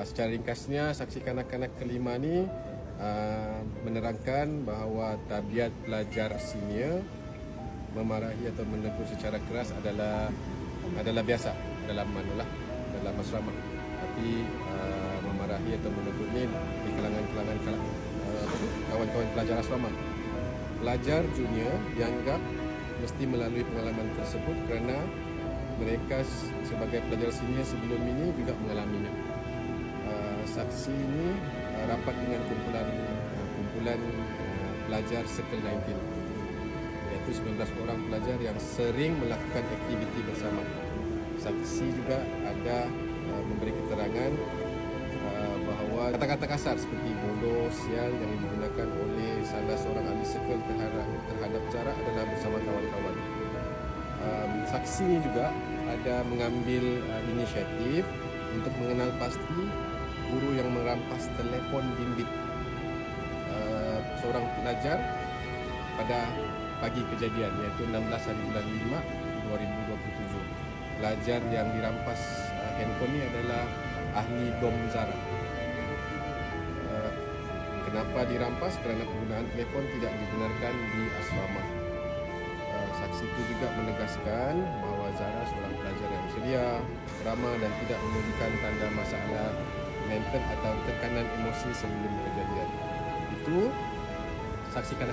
Uh, secara ringkasnya, saksi kanak-kanak kelima ni uh, menerangkan bahawa tabiat pelajar senior memarahi atau menegur secara keras adalah adalah biasa dalam manulah dalam asrama. Tapi uh, memarahi atau menegur ni di kalangan-kalangan kawan-kawan pelajar asrama. Pelajar junior dianggap mesti melalui pengalaman tersebut kerana mereka sebagai pelajar senior sebelum ini juga mengalaminya. Saksi ini uh, rapat dengan kumpulan uh, kumpulan uh, pelajar Circle 19 iaitu 19 orang pelajar yang sering melakukan aktiviti bersama. Saksi juga ada uh, memberi keterangan uh, bahawa kata-kata kasar seperti bodoh, sial yang digunakan oleh salah seorang ahli circle terhadap terhadap jarak adalah bersama kawan-kawan. Um, saksi ini juga ada mengambil uh, inisiatif untuk mengenal pasti guru yang merampas telefon bimbit uh, seorang pelajar pada pagi kejadian iaitu 16 hari bulan 5 2027. Pelajar yang dirampas uh, handphone ini adalah ahli Dom Zara. Uh, kenapa dirampas? Kerana penggunaan telefon tidak dibenarkan di asrama. Uh, saksi itu juga menegaskan bahawa Zara seorang ceria, ramah dan tidak menunjukkan tanda masalah mental atau tekanan emosi sebelum kejadian. Itu saksikan